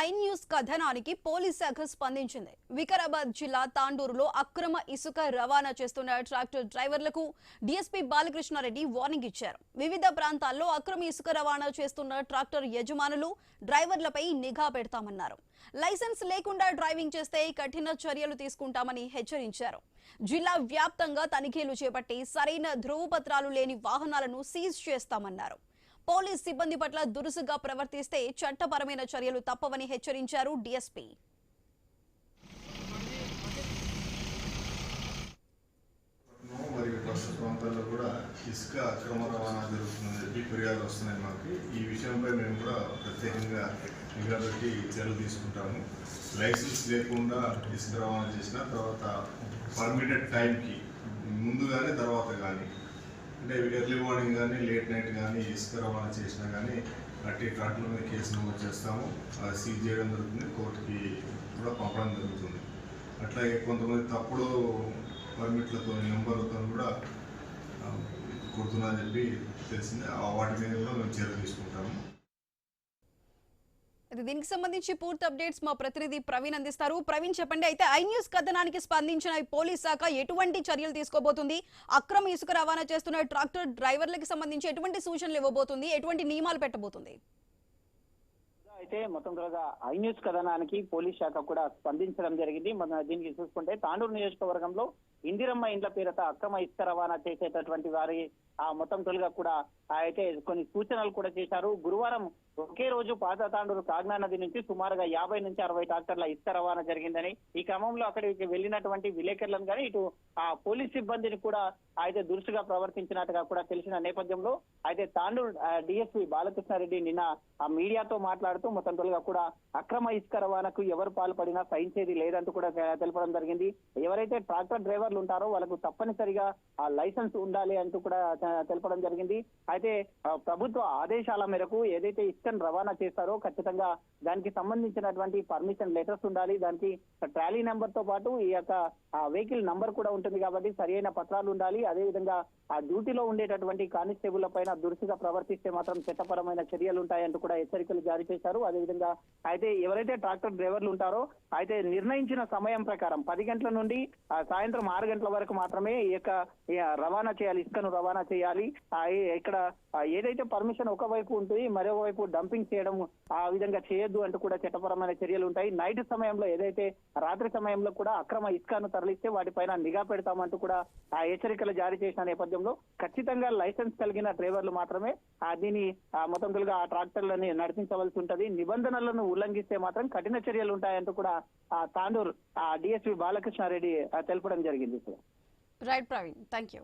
I news కథనానికి police శాఖ స్పందించింది. వికారాబాద్ జిల్లా తాండూరులో అక్రమ ఇసుక రవాణా చేస్తున్న ట్రాక్టర్ డ్రైవర్లకు డీఎస్పీ బాలకృష్ణారెడ్డి వార్నింగ్ ఇచ్చారు. వివిధ ప్రాంతాల్లో అక్రమ ఇసుక రవాణా చేస్తున్న ట్రాక్టర్ యజమానులు డ్రైవర్లపై నిఘా పెడతామన్నారు. లైసెన్స్ లేకుండా డ్రైవింగ్ చేస్తే కఠిన చర్యలు తీసుకుంటామని హెచ్చరించారు. జిల్లా వ్యాప్తంగా తనిఖీలు చేపట్టి సరైన ధృవపత్రాలు లేని వాహనాలను సీజ్ చేస్తామన్నారు. పోలీస్ సిబ్బంది పట్ల దురుసుగా ప్రవర్తిస్తే చట్టపరమైన చర్యలు తప్పవని హెచ్చరించారు డీఎస్పీ మరియు ప్రస్తుత ప్రాంతాల్లో కూడా ఇసుక అక్రమ రవాణా జరుగుతుందని చెప్పి ఫిర్యాదులు వస్తున్నాయి మాకు. ఈ విషయంపై మేము కూడా ప్రత్యేకంగా నిఘా పెట్టి చర్యలు తీసుకుంటాము. లైసెన్స్ లేకుండా ఇసుక రవాణా చేసిన తర్వాత పర్మిటెడ్ టైంకి ముందు కానీ తర్వాత కానీ అంటే ఎర్లీ మార్నింగ్ కానీ లేట్ నైట్ కానీ ఇసుక రవాణా చేసినా కానీ అట్టి ట్రాక్టర్ల మీద కేసు నమోదు చేస్తాము. అది సీజ్ చేయడం జరుగుతుంది కోర్టుకి కూడా పంపడం జరుగుతుంది. అట్లాగే కొంతమంది తప్పుడు పర్మిట్లతో నెంబర్లతో కూడా కొడుతున్నా చెప్పి తెలిసింది. ఆ వాటి మీద కూడా మేము చర్య తీసుకుంటాము. దీనికి సంబంధించి పూర్తి అప్డేట్స్ మా ప్రతినిధి ప్రవీణ్ అందిస్తారు. ప్రవీణ్ చెప్పండి. అయితే ఐ న్యూస్ కథనానికి స్పందించిన పోలీస్ శాఖ ఎటువంటి చర్యలు తీసుకోబోతుంది? అక్రమ ఇసుక రవాణా చేస్తున్న ట్రాక్టర్ డ్రైవర్లకు సంబంధించి ఎటువంటి సూచనలు ఇవ్వబోతుంది? ఎటువంటి నియమాలు పెట్టబోతుంది? అయితే మొత్తం త్వరగా ఐ న్యూస్ కథనానికి పోలీస్ శాఖ కూడా స్పందించడం జరిగింది. మన దీనికి చూసుకుంటే తాండూరు నియోజకవర్గంలో ఇందిరమ్మ ఇండ్ల పేరిట అక్రమ ఇసుక రవాణా చేసేటటువంటి వారి ఆ మొత్తం తొలిగా కూడా అయితే కొన్ని సూచనలు కూడా చేశారు. గురువారం ఒకే రోజు పాత తాండూరు కాగ్నా నది నుంచి సుమారుగా యాభై నుంచి అరవై ట్రాక్టర్ల ఇసుక రవాణా జరిగిందని ఈ క్రమంలో అక్కడికి వెళ్ళినటువంటి విలేకరులను కానీ ఇటు ఆ పోలీస్ సిబ్బందిని కూడా అయితే దురుసుగా ప్రవర్తించినట్టుగా కూడా తెలిసిన నేపథ్యంలో అయితే తాండూరు డిఎస్పీ బాలకృష్ణారెడ్డి నిన్న ఆ మీడియాతో మాట్లాడుతూ మొత్తం తొలిగా కూడా అక్రమ ఇసుక రవాణాకు ఎవరు పాల్పడినా సహించేది లేదంటూ కూడా తెలపడం జరిగింది. ఎవరైతే ట్రాక్టర్ డ్రైవర్లు ఉంటారో వాళ్ళకు తప్పనిసరిగా ఆ లైసెన్స్ ఉండాలి అంటూ కూడా తెలపడం జరిగింది. అయితే ప్రభుత్వ ఆదేశాల మేరకు ఏదైతే ఇసుకను రవాణా చేస్తారో ఖచ్చితంగా దానికి సంబంధించినటువంటి పర్మిషన్ లెటర్స్ ఉండాలి. దానికి ట్రాలీ నెంబర్తో పాటు ఈ యొక్క వెహికల్ నంబర్ కూడా ఉంటుంది కాబట్టి సరైన పత్రాలు ఉండాలి. అదే విధంగా ఆ డ్యూటీలో ఉండేటటువంటి కానిస్టేబుల్ పైన దురుసుగా ప్రవర్తిస్తే మాత్రం చట్టపరమైన చర్యలు ఉంటాయంటూ కూడా హెచ్చరికలు జారీ చేశారు. అదేవిధంగా అయితే ఎవరైతే ట్రాక్టర్ డ్రైవర్లు ఉంటారో అయితే నిర్ణయించిన సమయం ప్రకారం పది గంటల నుండి ఆ, సాయంత్రం ఆరు గంటల వరకు మాత్రమే ఈ యొక్క రవాణా చేయాలి ఇసుకను రవాణా చేయాలి. ఇక్కడ ఏదైతే పర్మిషన్ ఒకవైపు ఉంటుంది మరొక వైపు డంపింగ్ చేయడం ఆ విధంగా చేయొద్దు అంటూ కూడా చట్టపరమైన చర్యలు ఉంటాయి. నైట్ సమయంలో ఏదైతే రాత్రి సమయంలో కూడా అక్రమ ఇసుకను తరలిస్తే వాటిపైన నిఘా పెడతామంటూ కూడా ఆ హెచ్చరికలు జారీ చేసిన నేపథ్యంలో ఖచ్చితంగా లైసెన్స్ కలిగిన డ్రైవర్లు మాత్రమే దీని మొత్తంగా ఆ ట్రాక్టర్లని నడిపించవలసి ఉంటది. నిబంధనలను ఉల్లంఘిస్తే మాత్రం కఠిన చర్యలు ఉంటాయంటూ కూడా ఆ తాండూర్ ఆ డిఎస్పీ బాలకృష్ణారెడ్డి తెలపడం జరిగింది sir. Right Praveen. Thank you